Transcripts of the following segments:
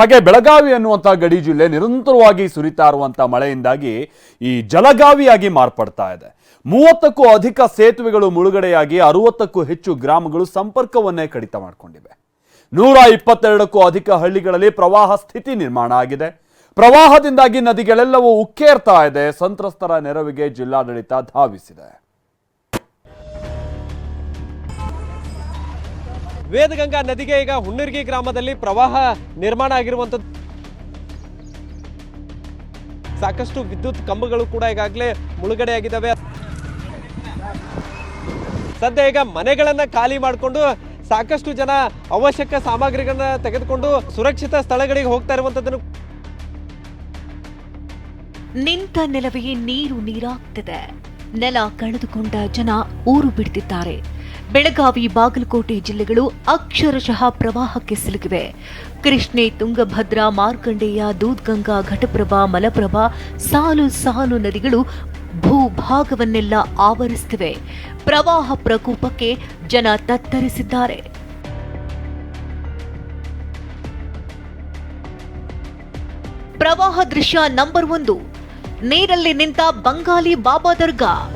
ಹಾಗೆ ಬೆಳಗಾವಿ ಅನ್ನುವಂಥ ಗಡಿ ಜಿಲ್ಲೆ ನಿರಂತರವಾಗಿ ಸುರಿತಾ ಇರುವಂತ ಮಳೆಯಿಂದಾಗಿ ಈ ಜಲಗಾವಿಯಾಗಿ ಮಾರ್ಪಡ್ತಾ ಇದೆ. ಮೂವತ್ತಕ್ಕೂ ಅಧಿಕ ಸೇತುವೆಗಳು ಮುಳುಗಡೆಯಾಗಿ ಅರವತ್ತಕ್ಕೂ ಹೆಚ್ಚು ಗ್ರಾಮಗಳು ಸಂಪರ್ಕವನ್ನೇ ಕಡಿತ ಮಾಡಿಕೊಂಡಿವೆ. ನೂರ ಇಪ್ಪತ್ತೆರಡಕ್ಕೂ ಅಧಿಕ ಹಳ್ಳಿಗಳಲ್ಲಿ ಪ್ರವಾಹ ಸ್ಥಿತಿ ನಿರ್ಮಾಣ ಆಗಿದೆ. ಪ್ರವಾಹದಿಂದಾಗಿ ನದಿಗಳೆಲ್ಲವೂ ಉಕ್ಕೇರ್ತಾ ಇದೆ. ಸಂತ್ರಸ್ತರ ನೆರವಿಗೆ ಜಿಲ್ಲಾಡಳಿತ ಧಾವಿಸಿದೆ. ವೇದಗಂಗಾ ನದಿಗೆ ಈಗ ಹುಣ್ಣಿರ್ಗಿ ಗ್ರಾಮದಲ್ಲಿ ಪ್ರವಾಹ ನಿರ್ಮಾಣ ಆಗಿರುವಂಥದ್ದು. ಸಾಕಷ್ಟು ವಿದ್ಯುತ್ ಕಂಬಗಳು ಕೂಡ ಈಗಾಗಲೇ ಮುಳುಗಡೆಯಾಗಿದ್ದಾವೆ. ಸದ್ಯ ಈಗ ಮನೆಗಳನ್ನು ಖಾಲಿ ಮಾಡಿಕೊಂಡು ಸಾಕಷ್ಟು ಜನ ಅವಶ್ಯಕ ಸಾಮಗ್ರಿಗಳನ್ನ ತೆಗೆದುಕೊಂಡು ಸುರಕ್ಷಿತ ಸ್ಥಳಗಳಿಗೆ ಹೋಗ್ತಾ ಇರುವಂತದ್ದನ್ನು ನಿಂತ ನೆಲವೇ ನೀರು ನೀರಾಗ್ತಿದೆ. ನೆಲ ಕಳೆದುಕೊಂಡ ಜನ ಊರು ಬಿಡ್ತಿದ್ದಾರೆ. ಬೆಳಗಾವಿ, ಬಾಗಲಕೋಟೆ ಜಿಲ್ಲೆಗಳು ಅಕ್ಷರಶಃ ಪ್ರವಾಹಕ್ಕೆ ಸಿಲುಕಿವೆ. ಕೃಷ್ಣೆ, ತುಂಗಭದ್ರಾ, ಮಾರ್ಕಂಡೇಯ, ದೂದ್ಗಂಗಾ, ಘಟಪ್ರಭಾ, ಮಲಪ್ರಭಾ, ಸಾಲು ಸಾಲು ನದಿಗಳು ಭೂಭಾಗವನ್ನೆಲ್ಲ ಆವರಿಸುತ್ತಿವೆ. ಪ್ರವಾಹ ಪ್ರಕೋಪಕ್ಕೆ ಜನ ತತ್ತರಿಸಿದ್ದಾರೆ. ಪ್ರವಾಹ ದೃಶ್ಯ ನಂಬರ್ ಒಂದು. ನೀರಲ್ಲಿ ನಿಂತ ಬಂಗಾಲಿ ಬಾಬಾ ದರ್ಗಾ.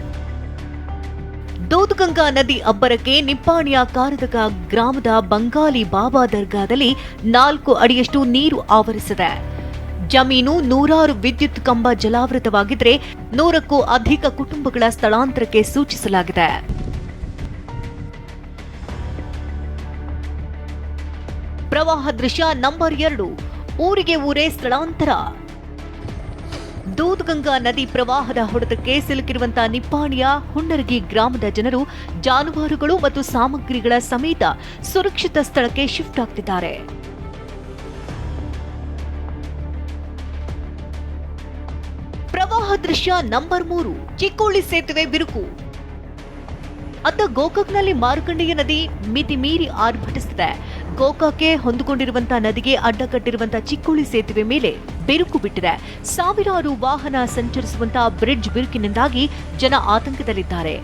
ದೂದ್ಗಂಗಾ ನದಿ ಅಬ್ಬರಕ್ಕೆ ನಿಪ್ಪಾಣಿಯ ಕಾರದಕ ಗ್ರಾಮದ ಬಂಗಾಲಿ ಬಾಬಾ ದರ್ಗಾದಲ್ಲಿ ನಾಲ್ಕು ಅಡಿಯಷ್ಟು ನೀರು ಆವರಿಸಿದೆ. ಜಮೀನು ನೂರಾರು ವಿದ್ಯುತ್ ಕಂಬ ಜಲಾವೃತವಾಗಿದ್ರೆ ನೂರಕ್ಕೂ ಅಧಿಕ ಕುಟುಂಬಗಳ ಸ್ಥಳಾಂತರಕ್ಕೆ ಸೂಚಿಸಲಾಗಿದೆ. ಪ್ರವಾಹ ದೃಶ್ಯ ನಂಬರ್ ಎರಡು. ಊರಿಗೆ ಊರೇ ಸ್ಥಳಾಂತರ. ದೂದ್ಗಂಗಾ ನದಿ ಪ್ರವಾಹದ ಹೊಡೆತಕ್ಕೆ ಸಿಲುಕಿರುವಂತಹ ನಿಪ್ಪಾಣಿಯ ಹುಣ್ಣರಗಿ ಗ್ರಾಮದ ಜನರು, ಜಾನುವಾರುಗಳು ಮತ್ತು ಸಾಮಗ್ರಿಗಳ ಸಮೇತ ಸುರಕ್ಷಿತ ಸ್ಥಳಕ್ಕೆ ಶಿಫ್ಟ್ ಆಗ್ತಿದ್ದಾರೆ. ಪ್ರವಾಹ ದೃಶ್ಯ ನಂಬರ್ ಮೂರು, ಚಿಕ್ಕೋಳಿ ಸೇತುವೆ ಬಿರುಕು. ಅತ್ತ ಗೋಕಾಕ್ನಲ್ಲಿ ಮಾರುಕಂಡೆಯ ನದಿ ಮಿತಿ ಮೀರಿ ಆರ್ಭಟಿಸುತ್ತಿದೆ. ಗೋಕಾಕ್ಗೆ ಹೊಂದಿಕೊಂಡಿರುವಂತಹ ನದಿಗೆ ಅಡ್ಡ ಕಟ್ಟಿರುವಂತಹ ಚಿಕ್ಕೋಳಿ ಸೇತುವೆ ಮೇಲೆ ಬಿರುಕು ಬಿಟ್ಟಿದೆ. ಸಾವಿರಾರು ವಾಹನ ಸಂಚರಿಸುವಂತಹ ಬ್ರಿಡ್ಜ್ ಬಿರುಕಿನಿಂದಾಗಿ ಜನ ಆತಂಕದಲ್ಲಿದ್ದಾರೆ.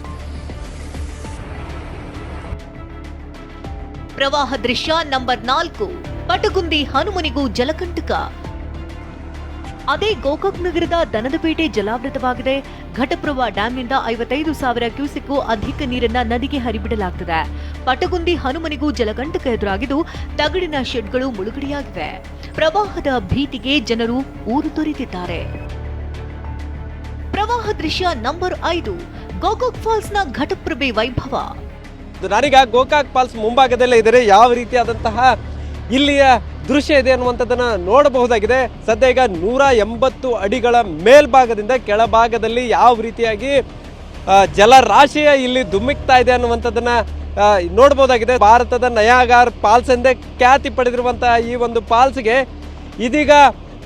ಪ್ರವಾಹ ದೃಶ್ಯ ನಂಬರ್ ನಾಲ್ಕು, ಪಟಗುಂದಿ ಹನುಮನಿಗೂ ಜಲಕಂಟಕ. ಅದೇ ಗೋಕಾಕ್ ನಗರದ ದನದಪೇಟೆ ಜಲಾವೃತವಾಗಿದೆ. ಘಟಪ್ರಭಾ ಡ್ಯಾಂನಿಂದ ಐವತ್ತೈದು ಸಾವಿರ ಕ್ಯೂಸೆಕ್ಗೂ ಅಧಿಕ ನೀರನ್ನ ನದಿಗೆ ಹರಿಬಿಡಲಾಗ್ತದೆ. ಪಟಗುಂದಿ ಹನುಮನಿಗೂ ಜಲಕಂಟಕ ಎದುರಾಗಿದ್ದು ತಗಡಿನ ಶೆಡ್ಗಳು ಮುಳುಗಡೆಯಾಗಿವೆ. ಪ್ರವಾಹದ ಭೀತಿಗೆ ಜನರು ಊರು ತೊರೆದಿದ್ದಾರೆ. ಪ್ರವಾಹ ದೃಶ್ಯ ನಂಬರ್ ಐದು, ಗೋಕಾಕ್ ಫಾಲ್ಸ್ನ ಘಟಪ್ರಭೆ ವೈಭವ. ನಾನೀಗ ಗೋಕಾಕ್ ಫಾಲ್ಸ್ ಮುಂಭಾಗದಲ್ಲೇ ಇದ್ದರೆ ಯಾವ ರೀತಿಯಾದಂತಹ ಇಲ್ಲಿಯ ದೃಶ್ಯ ಇದೆ ಅನ್ನುವಂಥದ್ದನ್ನ ನೋಡಬಹುದಾಗಿದೆ. ಸದ್ಯ ಈಗ ನೂರ ಎಂಬತ್ತು ಅಡಿಗಳ ಮೇಲ್ಭಾಗದಿಂದ ಕೆಳಭಾಗದಲ್ಲಿ ಯಾವ ರೀತಿಯಾಗಿ ಜಲರಾಶಿಯ ಇಲ್ಲಿ ಧುಮ್ಮಿಕ್ತಾ ಇದೆ ಅನ್ನುವಂಥದ್ದನ್ನ ಆ, ನೋಡಬಹುದಾಗಿದೆ ಭಾರತದ ನಯಾಗಾರ್ ಪಾಲ್ಸ್ ಎಂದೇ ಖ್ಯಾತಿ ಪಡೆದಿರುವಂತಹ ಈ ಒಂದು ಪಾಲ್ಸ್ಗೆ ಇದೀಗ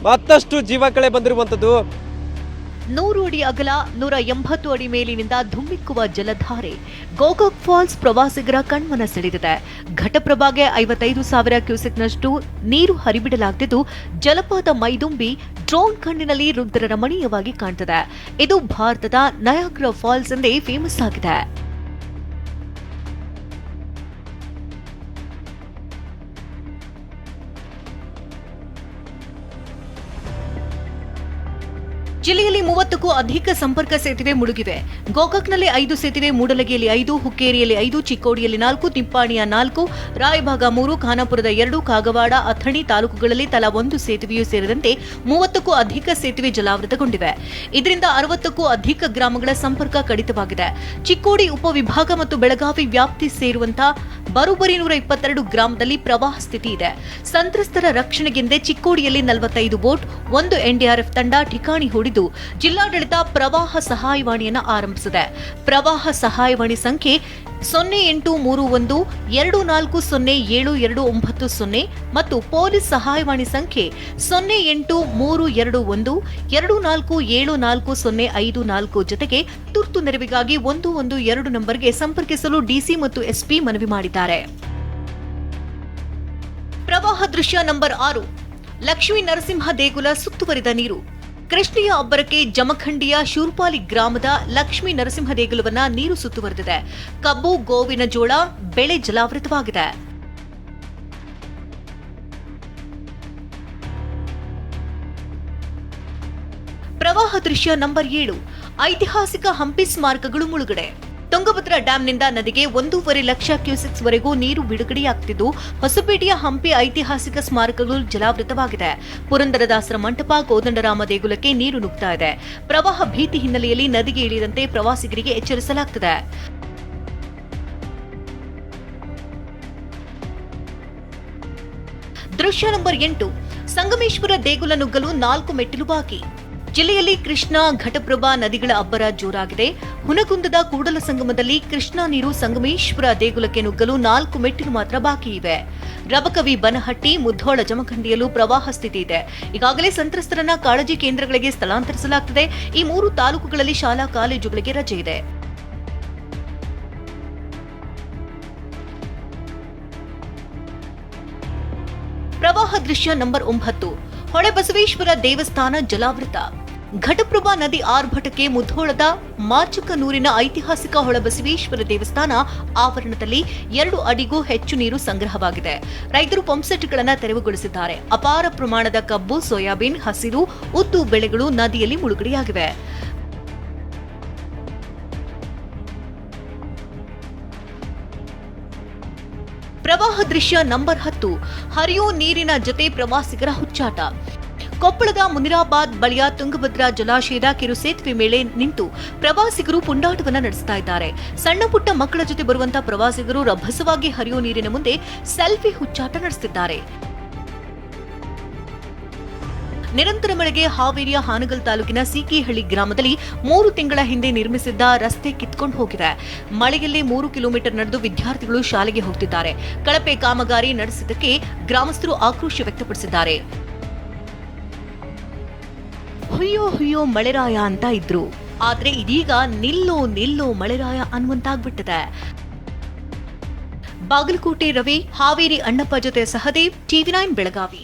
ಮತ್ತಷ್ಟು ಜೀವಕಳೆ ಬಂದಿರುವಂಥದ್ದು. ನೂರು ಅಡಿ ಅಗಲ ನೂರ ಎಂಬತ್ತು ಅಡಿ ಮೇಲಿನಿಂದ ಧುಮ್ಮಿಕ್ಕುವ ಜಲಧಾರೆ. ಗೋಕಾಕ್ ಫಾಲ್ಸ್ ಪ್ರವಾಸಿಗರ ಕಣ್ಮನ ಸೆಳೆದಿದೆ. ಘಟಪ್ರಭಾಗೆ ಐವತ್ತೈದು ಸಾವಿರ ಕ್ಯೂಸೆಕ್ನಷ್ಟು ನೀರು ಹರಿಬಿಡಲಾಗ್ತಿದ್ದು ಜಲಪಾತ ಮೈದುಂಬಿ ಡ್ರೋನ್ ಕಣ್ಣಿನಲ್ಲಿ ರುದ್ರ ರಮಣೀಯವಾಗಿ ಕಾಣ್ತದೆ. ಇದು ಭಾರತದ ನಯಾಗ್ರ ಫಾಲ್ಸ್ ಎಂದೇ ಫೇಮಸ್ ಆಗಿದೆ. ಮೂವತ್ತಕ್ಕೂ ಅಧಿಕ ಸಂಪರ್ಕ ಸೇತುವೆ ಮುಳುಗಿವೆ. ಗೋಕಾಕ್ನಲ್ಲಿ ಐದು ಸೇತುವೆ, ಮೂಡಲಗಿಯಲ್ಲಿ ಐದು, ಹುಕ್ಕೇರಿಯಲ್ಲಿ ಐದು, ಚಿಕ್ಕೋಡಿಯಲ್ಲಿ ನಾಲ್ಕು, ತಿಪ್ಪಾಣಿಯ ನಾಲ್ಕು, ರಾಯಭಾಗ ಮೂರು, ಖಾನಾಪುರದ ಎರಡು, ಕಾಗವಾಡ, ಅಥಣಿ ತಾಲೂಕುಗಳಲ್ಲಿ ತಲಾ ಒಂದು ಸೇತುವೆಯೂ ಸೇರಿದಂತೆ ಮೂವತ್ತಕ್ಕೂ ಅಧಿಕ ಸೇತುವೆ ಜಲಾವೃತಗೊಂಡಿವೆ. ಇದರಿಂದ ಅರವತ್ತಕ್ಕೂ ಅಧಿಕ ಗ್ರಾಮಗಳ ಸಂಪರ್ಕ ಕಡಿತವಾಗಿದೆ. ಚಿಕ್ಕೋಡಿ ಉಪವಿಭಾಗ ಮತ್ತು ಬೆಳಗಾವಿ ವ್ಯಾಪ್ತಿ ಸೇರುವಂತಹ ಬರೋಬ್ಬರಿ ನೂರ ಇಪ್ಪತ್ತೆರಡು ಗ್ರಾಮದಲ್ಲಿ ಪ್ರವಾಹ ಸ್ಥಿತಿ ಇದೆ. ಸಂತ್ರಸ್ತರ ರಕ್ಷಣೆಗೆಂದೇ ಚಿಕ್ಕೋಡಿಯಲ್ಲಿ ನಲವತ್ತೈದು ಬೋಟ್, ಒಂದು ಎನ್ಡಿಆರ್ಎಫ್ ತಂಡ ಠಿಕಾಣಿ ಹೂಡಿದ್ದು. ಜಿಲ್ಲಾಡಳಿತ ಪ್ರವಾಹ ಸಹಾಯವಾಣಿಯನ್ನು ಆರಂಭಿಸಿದೆ. ಪ್ರವಾಹ ಸಹಾಯವಾಣಿ ಸಂಖ್ಯೆ ಸೊನ್ನೆ ಎಂಟು ಮೂರು ಒಂದು, ಎರಡು ನಾಲ್ಕು ಸೊನ್ನೆ, ಏಳು ಎರಡು ಒಂಬತ್ತು ಸೊನ್ನೆ ಮತ್ತು ಪೊಲೀಸ್ ಸಹಾಯವಾಣಿ ಸಂಖ್ಯೆ ಸೊನ್ನೆ ಎಂಟು ಮೂರು ಎರಡು ಒಂದು, ಎರಡು ನಾಲ್ಕು ಏಳು ನಾಲ್ಕು ಸೊನ್ನೆ ಐದು ನಾಲ್ಕು ಜೊತೆಗೆ ತುರ್ತು ನೆರವಿಗಾಗಿ ಒಂದು ಒಂದು ಎರಡು ನಂಬರ್ಗೆ ಸಂಪರ್ಕಿಸಲು ಡಿಸಿ ಮತ್ತು ಎಸ್ಪಿ ಮನವಿ ಮಾಡಿದ್ದಾರೆ. ಪ್ರವಾಹ ದೃಶ್ಯ ನಂಬರ್ ಆರು, ಲಕ್ಷ್ಮೀ ನರಸಿಂಹ ದೇಗುಲ ಸುತ್ತುವರಿದ ನೀರು. ಕೃಷ್ಣಿಯ ಅಬ್ಬರಕ್ಕೆ ಜಮಖಂಡಿಯ ಶೂರ್ಪಾಲಿ ಗ್ರಾಮದ ಲಕ್ಷ್ಮೀ ನರಸಿಂಹ ದೇಗುಲವನ್ನ ನೀರು ಸುತ್ತುವರೆದಿದೆ ಕಬ್ಬು, ಗೋವಿನ ಜೋಳ, ಬೆಳೆ ಜಲಾವೃತವಾಗಿದೆ. ಪ್ರವಾಹ ದೃಶ್ಯ ನಂಬರ್ ಏಳು. ಐತಿಹಾಸಿಕ ಹಂಪಿ ಸ್ಮಾರಕಗಳು ಮುಳುಗಡೆ. ತುಂಗಭದ್ರಾ ಡ್ಯಾಂನಿಂದ ನದಿಗೆ ಒಂದೂವರೆ ಲಕ್ಷ ಕ್ಯೂಸೆಕ್ಸ್ ವರೆಗೂ ನೀರು ಬಿಡುಗಡೆಯಾಗುತ್ತಿದ್ದು ಹೊಸಪೇಟೆಯ ಹಂಪಿ ಐತಿಹಾಸಿಕ ಸ್ಮಾರಕಗಳು ಜಲಾವೃತವಾಗಿದೆ. ಪುರಂದರದಾಸರ ಮಂಟಪ ಕೋದಂಡರಾಮ ದೇಗುಲಕ್ಕೆ ನೀರು ನುಗ್ತಾ ಇದೆ. ಪ್ರವಾಹ ಭೀತಿ ಹಿನ್ನೆಲೆಯಲ್ಲಿ ನದಿಗೆ ಇಳಿಯದಂತೆ ಪ್ರವಾಸಿಗರಿಗೆ ಎಚ್ಚರಿಸಲಾಗುತ್ತಿದೆ ದೃಶ್ಯ ನಂಬರ್ ಎಂಟು. ಸಂಗಮೇಶ್ವರ ದೇಗುಲ ನುಗ್ಗಲು ನಾಲ್ಕು ಮೆಟ್ಟಿಲು ಬಾಕಿ. ಜಿಲ್ಲೆಯಲ್ಲಿ ಕೃಷ್ಣಾ ಘಟಪ್ರಭಾ ನದಿಗಳ ಅಬ್ಬರ ಜೋರಾಗಿದೆ. ಹುನಗುಂದದ ಕೂಡಲ ಸಂಗಮದಲ್ಲಿ ಕೃಷ್ಣಾ ನೀರು ಸಂಗಮೇಶ್ವರ ದೇಗುಲಕ್ಕೆ ನುಗ್ಗಲು ನಾಲ್ಕು ಮೆಟ್ಟಿಲು ಮಾತ್ರ ಬಾಕಿ ಇವೆ. ರಬಕವಿ ಬನಹಟ್ಟಿ ಮುದ್ದೋಳ ಜಮಖಂಡಿಯಲ್ಲೂ ಪ್ರವಾಹ ಸ್ಥಿತಿ ಇದೆ. ಈಗಾಗಲೇ ಸಂತ್ರಸ್ತರನ್ನ ಕಾಳಜಿ ಕೇಂದ್ರಗಳಿಗೆ ಸ್ಥಳಾಂತರಿಸಲಾಗುತ್ತಿದೆ ಈ ಮೂರು ತಾಲೂಕುಗಳಲ್ಲಿ ಶಾಲಾ ಕಾಲೇಜುಗಳಿಗೆ ರಜೆ ಇದೆ. ಪ್ರವಾಹ ದೃಶ್ಯ ನಂಬರ್ ಒಂಬತ್ತು. ಹೊಳೆಬಸವೇಶ್ವರ ದೇವಸ್ಥಾನ ಜಲಾವೃತ. ಘಟಪ್ರಭಾ ನದಿ ಆರ್ಭಟಕ್ಕೆ ಮುಧೋಳದ ಮಾಚುಕನೂರಿನ ಐತಿಹಾಸಿಕ ಹೊಳಬಸವೇಶ್ವರ ದೇವಸ್ಥಾನ ಆವರಣದಲ್ಲಿ ಎರಡು ಅಡಿಗೂ ಹೆಚ್ಚು ನೀರು ಸಂಗ್ರಹವಾಗಿದೆ. ರೈತರು ಪಂಪ್ಸೆಟ್ಗಳನ್ನು ತೆರವುಗೊಳಿಸಿದ್ದಾರೆ. ಅಪಾರ ಪ್ರಮಾಣದ ಕಬ್ಬು, ಸೋಯಾಬೀನ್, ಹಸಿರು, ಉದ್ದು ಬೆಳೆಗಳು ನದಿಯಲ್ಲಿ ಮುಳುಗಡೆಯಾಗಿವೆ. ಪ್ರವಾಹ ದೃಶ್ಯ ನಂಬರ್ ಹತ್ತು. ಹರಿಯೋ ನೀರಿನ ಜೊತೆ ಪ್ರವಾಸಿಗರ ಹುಚ್ಚಾಟ. ಕೊಪ್ಪಳದ ಮುನಿರಾಬಾದ್ ಬಳಿಯ ತುಂಗಭದ್ರಾ ಜಲಾಶಯದ ಕಿರು ಸೇತುವೆ ಮೇಲೆ ನಿಂತು ಪ್ರವಾಸಿಗರು ಪುಂಡಾಟವನ್ನು ನಡೆಸ್ತಾ ಇದ್ದಾರೆ. ಸಣ್ಣ ಪುಟ್ಟ ಮಕ್ಕಳ ಜೊತೆ ಬರುವಂತಹ ಪ್ರವಾಸಿಗರು ರಭಸವಾಗಿ ಹರಿಯುವ ನೀರಿನ ಮುಂದೆ ಸೆಲ್ಫಿ ಹುಚ್ಚಾಟ ನಡೆಸುತ್ತಿದ್ದಾರೆ ನಿರಂತರ ಮಳೆಗೆ ಹಾವೇರಿಯ ಹಾನಗಲ್ ತಾಲೂಕಿನ ಸೀಕಿಹಳ್ಳಿ ಗ್ರಾಮದಲ್ಲಿ ಮೂರು ತಿಂಗಳ ಹಿಂದೆ ನಿರ್ಮಿಸಿದ್ದ ರಸ್ತೆ ಕಿತ್ಕೊಂಡು ಹೋಗಿದೆ. ಮಳೆಯಲ್ಲಿ ಮೂರು ಕಿಲೋಮೀಟರ್ ನಡೆದು ವಿದ್ಯಾರ್ಥಿಗಳು ಶಾಲೆಗೆ ಹೋಗ್ತಿದ್ದಾರೆ. ಕಳಪೆ ಕಾಮಗಾರಿ ನಡೆಸಿದ್ದಕ್ಕೆ ಗ್ರಾಮಸ್ಥರು ಆಕ್ರೋಶ ವ್ಯಕ್ತಪಡಿಸಿದ್ದಾರೆ. ಹುಯ್ಯೋ ಹುಯ್ಯೋ ಮಳೆರಾಯ ಅಂತ ಇದ್ರು. ಆದ್ರೆ ಇದೀಗ ನಿಲ್ಲೋ ನಿಲ್ಲೋ ಮಳೆರಾಯ ಅನ್ನುವಂತಾಗ್ಬಿಟ್ಟಿದೆ. ಬಾಗಲಕೋಟೆ ರವಿ, ಹಾವೇರಿ ಅಣ್ಣಪ್ಪ ಜೊತೆ ಸಹದೇವ್ ಟಿವಿ ನೈನ್ ಬೆಳಗಾವಿ.